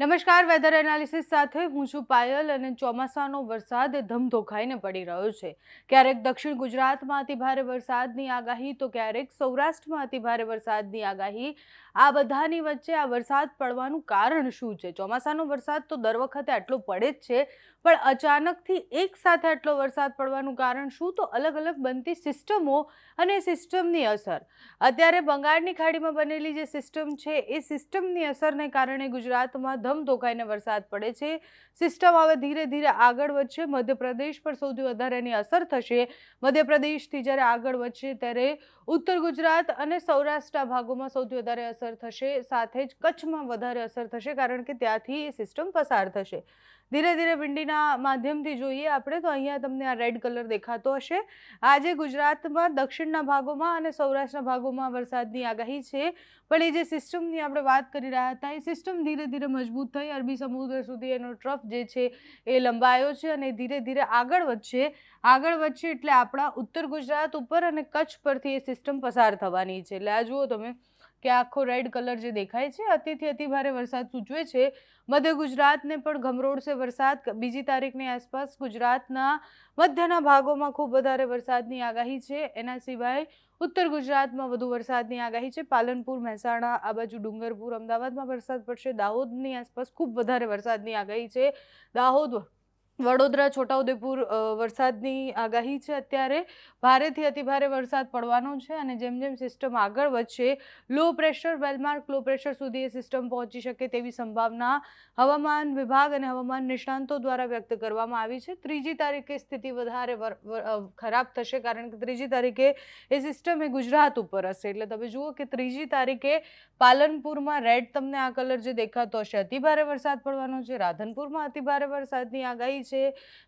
નમસ્કાર weather analysis સાથે હું છું પાયલ અને ચોમાસાનો વરસાદ ધમધોખાઈને પડી રહ્યો છે. ક્યારેક દક્ષિણ ગુજરાતમાં અતિભારે વરસાદની આગાહી, તો ક્યારેક સૌરાષ્ટ્રમાં અતિભારે વરસાદની આગાહી. આ બધાની વચ્ચે આ વરસાદ પડવાનું કારણ શું છે? ચોમાસાનો વરસાદ તો દર વખતે આટલો પડે જ છે, પણ અચાનકથી એક સાથે આટલો વરસાદ પડવાનું કારણ શું? તો અલગ અલગ બનતી સિસ્ટમો અને સિસ્ટમની અસર. અત્યારે બંગાળની ખાડીમાં બનેલી જે સિસ્ટમ છે, એ સિસ્ટમની અસરને કારણે ગુજરાતમાં ધમધોકાઈને વરસાદ પડે છે. સિસ્ટમ હવે ધીરે ધીરે આગળ વધશે. મધ્યપ્રદેશ પર સૌથી વધારે એની અસર થશે. મધ્યપ્રદેશથી જ્યારે આગળ વધશે ત્યારે ઉત્તર ગુજરાત અને સૌરાષ્ટ્રના ભાગોમાં સૌથી વધારે અસર થશે. સાથે જ કચ્છમાં વધારે અસર થશે કારણ કે ત્યાંથી એ સિસ્ટમ પસાર થશે. ધીરે ધીરે વિંડીના માધ્યમથી જોઈએ આપણે, તો અહીંયા તમને આ રેડ કલર દેખાતો હશે. આજે ગુજરાતમાં દક્ષિણના ભાગોમાં અને સૌરાષ્ટ્રના ભાગોમાં વરસાદની આગાહી છે. પણ એ જે સિસ્ટમની આપણે વાત કરી રહ્યા હતા, એ સિસ્ટમ ધીરે ધીરે મજબૂત થઈ અરબી સમુદ્ર સુધી એનો ટ્રફ જે છે એ લંબાયો છે અને ધીરે ધીરે આગળ વધશે. આગળ વધશે એટલે આપણા ઉત્તર ગુજરાત ઉપર અને કચ્છ પરથી એ સિસ્ટમ પસાર થવાની છે. એટલે આ જુઓ તમે કે આખો રેડ કલર જે દેખાય છે, અતિથી અતિ ભારે વરસાદ સૂચવે છે. મધ્ય ગુજરાતને પણ ગમરોડશે વરસાદ. બીજી તારીખની આસપાસ ગુજરાતના મધ્યના ભાગોમાં ખૂબ વધારે વરસાદની આગાહી છે. એના સિવાય ઉત્તર ગુજરાતમાં વધુ વરસાદની આગાહી છે. પાલનપુર, મહેસાણા, આ બાજુ ડુંગરપુર, અમદાવાદમાં વરસાદ પડશે. દાહોદની આસપાસ ખૂબ વધારે વરસાદની આગાહી છે. દાહોદ વડોદરા, છોટાઉદેપુર વરસાદની આગાહી છે અત્યારે. ભારેથી અતિભારે વરસાદ પડવાનો છે અને જેમ જેમ સિસ્ટમ આગળ વધશે, low pressure well marked low pressure સુધી એ સિસ્ટમ પહોંચી શકે તેવી સંભાવના હવામાન વિભાગ અને હવામાન નિષ્ણાંતો દ્વારા વ્યક્ત કરવામાં આવી છે. ત્રીજી તારીખે સ્થિતિ વધારે ખરાબ થશે કારણ કે ત્રીજી તારીખે એ સિસ્ટમ એ ગુજરાત ઉપર હશે. એટલે તમે જુઓ કે ત્રીજી તારીખે પાલનપુરમાં રેડ તમને આ કલર જે દેખાતો હશે, અતિભારે વરસાદ પડવાનો છે. રાધનપુરમાં અતિભારે વરસાદની આગાહી છે.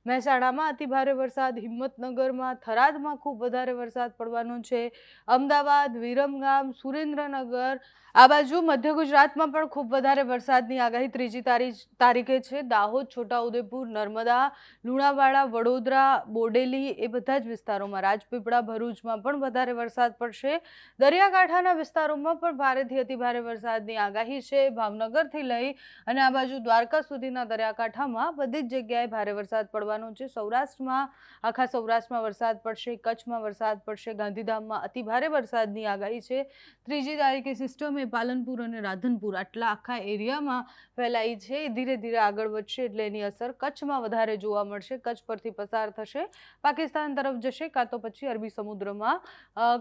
મહેસાણામાં અતિભારે વરસાદ, હિંમતનગરમાં, થરાદમાં ખૂબ વધારે વરસાદ પડવાનો છે. અમદાવાદ, વિરમગામ, સુરેન્દ્રનગર, આ બાજુ મધ્ય ગુજરાતમાં પણ ખૂબ વધારે વરસાદની આગાહી ત્રીજી તારીખે છે. દાહોદ, છોટાઉદેપુર, નર્મદા, લુણાવાડા, વડોદરા, બોડેલી એ બધા જ વિસ્તારોમાં રાજપીપળા, ભરૂચમાં પણ વધારે વરસાદ પડશે. દરિયાકાંઠાના વિસ્તારોમાં પણ ભારેથી અતિભારે વરસાદની આગાહી છે. ભાવનગરથી લઈ અને આ બાજુ દ્વારકા સુધીના દરિયાકાંઠામાં બધી જ જગ્યાએ વરસાદ પડવાનો છે. સૌરાષ્ટ્રમાં, આખા સૌરાષ્ટ્રમાં વરસાદ પડશે, કચ્છમાં વરસાદ પડશે, ગાંધીધામમાં અતિભારે વરસાદની આગાહી છે. ત્રીજી તારીખે સિસ્ટમ એ પાલનપુર અને રાધનપુર, આટલા આખા એરિયામાં ફેલાઈ છે. એ ધીરે ધીરે આગળ વધશે એટલે એની અસર કચ્છમાં વધારે જોવા મળશે. કચ્છ પરથી પસાર થશે, પાકિસ્તાન તરફ જશે, કાં તો પછી અરબી સમુદ્રમાં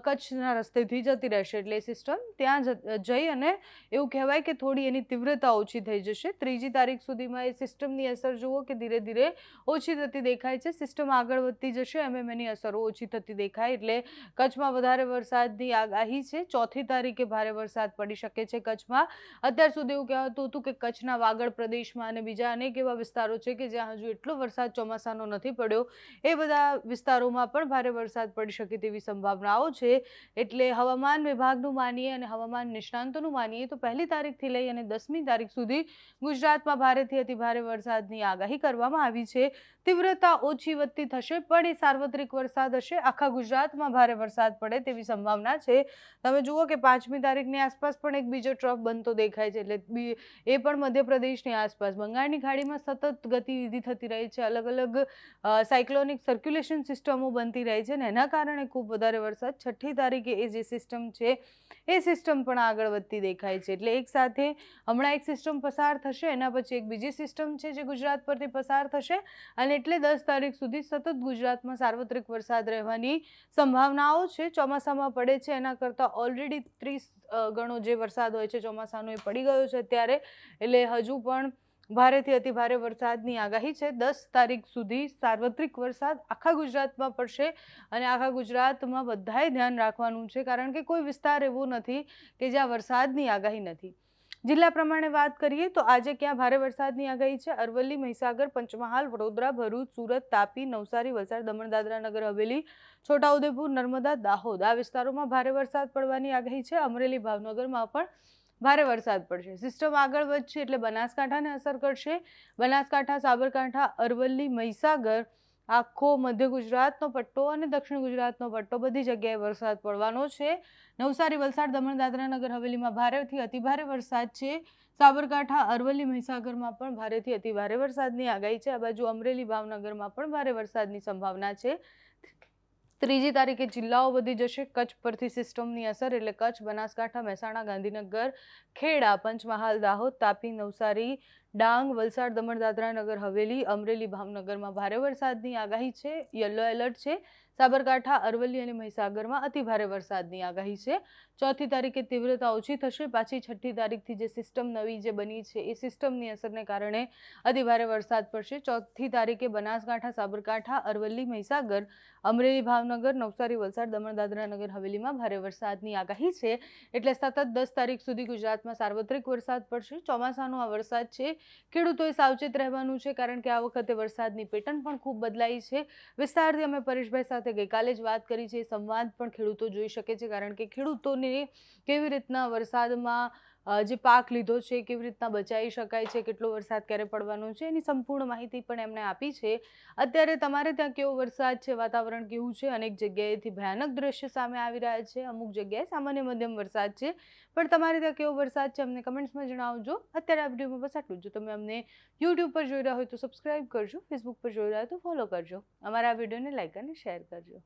કચ્છના રસ્તેથી જતી રહેશે. એટલે સિસ્ટમ ત્યાં જઈ અને એવું કહેવાય કે થોડી એની તીવ્રતા ઓછી થઈ જશે. ત્રીજી તારીખ સુધીમાં એ સિસ્ટમની અસર જુઓ કે ધીરે ધીરે ઓછી થતી દેખાય છે. સિસ્ટમ આગળ વધતી જશે એમ એમ અસરો ઓછી થતી દેખાય, એટલે કચ્છમાં વધારે વરસાદની આગાહી છે. ચોથી તારીખે ભારે વરસાદ પડી શકે છે કચ્છમાં. અત્યાર સુધી એવું કહેવાતું હતું કે કચ્છના વાગડ પ્રદેશમાં અને બીજા અનેક એવા વિસ્તારો છે કે જ્યાં હજુ એટલો વરસાદ ચોમાસાનો નથી પડ્યો. એ બધા વિસ્તારોમાં પણ ભારે વરસાદ પડી શકે તેવી સંભાવનાઓ છે. એટલે હવામાન વિભાગનું માનીએ અને હવામાન નિષ્ણાંતોનું માનીએ તો પહેલી તારીખથી લઈ અને દસમી તારીખ સુધી ગુજરાતમાં ભારેથી અતિ ભારે વરસાદની આગાહી કરવામાં આવી છે. તીવ્રતા ઓછી વધતી થશે, પણ એ સાર્વત્રિક વરસાદ હશે. આખા ગુજરાતમાં ભારે વરસાદ પડે તેવી સંભાવના છે. તમે જુઓ કે પાંચમી તારીખની આસપાસ પણ એક બીજો ટ્રફ બનતો દેખાય છે, એટલે એ પણ મધ્યપ્રદેશની આસપાસ. બંગાળની ખાડીમાં સતત ગતિવિધિ થતી રહી છે. અલગ અલગ સાયક્લોનિક સર્ક્યુલેશન સિસ્ટમો બનતી રહી છે અને એના કારણે ખૂબ વધારે વરસાદ. છઠ્ઠી તારીખે એ જે સિસ્ટમ છે, એ સિસ્ટમ પણ આગળ વધતી દેખાય છે. એટલે એક સાથે હમણાં એક સિસ્ટમ પસાર થશે, એના પછી એક બીજી સિસ્ટમ છે જે ગુજરાત પરથી પસાર થશે. અને એટલે દસ તારીખ સુધી સતત ગુજરાતમાં સાર્વત્રિક વરસાદ રહેવાની સંભાવનાઓ છે. ચોમાસામાં પડે છે એના કરતાં ઓલરેડી ત્રીસ ગણો જે વરસાદ હોય છે ચોમાસાનો એ પડી ગયો છે અત્યારે. એટલે હજુ પણ ભારેથી અતિ ભારે વરસાદની આગાહી છે. દસ તારીખ સુધી સાર્વત્રિક વરસાદ આખા ગુજરાતમાં પડશે અને આખા ગુજરાતમાં બધાએ ધ્યાન રાખવાનું છે કારણ કે કોઈ વિસ્તાર એવો નથી કે જ્યાં વરસાદની આગાહી નથી. જિલ્લા પ્રમાણે વાત કરીએ તો આજે ક્યાં ભારે વરસાદની આગાહી છે? અરવલ્લી, મહીસાગર, પંચમહાલ, વડોદરા, ભરૂચ, સુરત, તાપી, નવસારી, વલસાડ, દમણ, દાદરા નગર, હવેલી, છોટાઉદેપુર, નર્મદા, દાહોદ આ વિસ્તારોમાં ભારે વરસાદ પડવાની આગાહી છે. અમરેલી, ભાવનગરમાં પણ ભારે વરસાદ પડશે. સિસ્ટમ આગળ વધશે એટલે બનાસકાંઠાને અસર કરશે. બનાસકાંઠા, સાબરકાંઠા, અરવલ્લી, મહીસાગર આખો મધ્ય ગુજરાતનો પટ્ટો અને દક્ષિણ ગુજરાતનો પટ્ટો બધી જગ્યાએ વરસાદ પડવાનો છે. નવસારી, વલસાડ, દમણ દાદરા નગર હવેલીમાં ભારેથી અતિભારે વરસાદ છે. સાબરકાંઠા, અરવલ્લી, મહીસાગરમાં પણ ભારેથી અતિભારે વરસાદની આગાહી છે. આ બાજુ અમરેલી, ભાવનગરમાં પણ ભારે વરસાદની સંભાવના છે. ત્રીજી તારીખે જિલ્લાઓ વધી જશે. કચ્છ પરથી સિસ્ટમની અસર એટલે કચ્છ, બનાસકાંઠા, મહેસાણા, ગાંધીનગર, ખેડા, પંચમહાલ, દાહોદ, તાપી, નવસારી ડાંગ, વલસાડ દમણ દાદરા નગર, હવેલી, અમરેલી, ભાવનગરમાં ભારે વરસાદની આગાહી છે. યલો એલર્ટ છે. સાબરકાંઠા, અરવલ્લી અને મહીસાગરમાં અતિ ભારે વરસાદની આગાહી છે. ચોથી તારીખે તીવ્રતા ઓછી થશે. પાછી છઠ્ઠી તારીખથી જે સિસ્ટમ નવી જે બની છે, એ સિસ્ટમની અસરને કારણે અતિભારે વરસાદ પડશે. ચોથી તારીખે બનાસકાંઠા, સાબરકાંઠા, અરવલ્લી, મહીસાગર, અમરેલી, ભાવનગર, નવસારી, વલસાડ દમણ દાદરા નગર, હવેલીમાં ભારે વરસાદની આગાહી છે. એટલે સતત દસ તારીખ સુધી ગુજરાતમાં સાર્વત્રિક વરસાદ પડશે. ચોમાસાનો આ વરસાદ છે. ખેડૂતોએ સાવચેત રહેવાનું છે કારણ કે આ વખતે વરસાદની પેટર્ન પણ ખૂબ બદલાઈ છે. વિસ્તારથી અમે પરેશભાઈ સાથે ગઈકાલે જ વાત કરી છે. સંવાદ પણ ખેડૂતો જોઈ શકે છે કારણ કે ખેડૂતોને કેવી રીતના વરસાદમાં જે પાક લીધો છે, કેવી રીતના બચાવી શકાય છે, કેટલો વરસાદ ક્યારે પડવાનો છે, એની સંપૂર્ણ માહિતી પણ એમણે આપી છે. અત્યારે તમારે ત્યાં કેવો વરસાદ છે, વાતાવરણ કેવું છે? અનેક જગ્યાએથી ભયાનક દ્રશ્ય સામે આવી રહ્યા છે. અમુક જગ્યાએ સામાન્ય મધ્યમ વરસાદ છે. પણ તમારે ત્યાં કેવો વરસાદ છે, અમને કમેન્ટ્સમાં જણાવજો. અત્યારે આ વિડીયોમાં બસ આટલું જ. તમે અમને યુટ્યુબ પર જોઈ રહ્યા હોય તો સબસ્ક્રાઇબ કરજો, ફેસબુક પર જોઈ રહ્યા હોય તો ફોલો કરજો. અમારા આ વિડીયોને લાઈક અને શેર કરજો.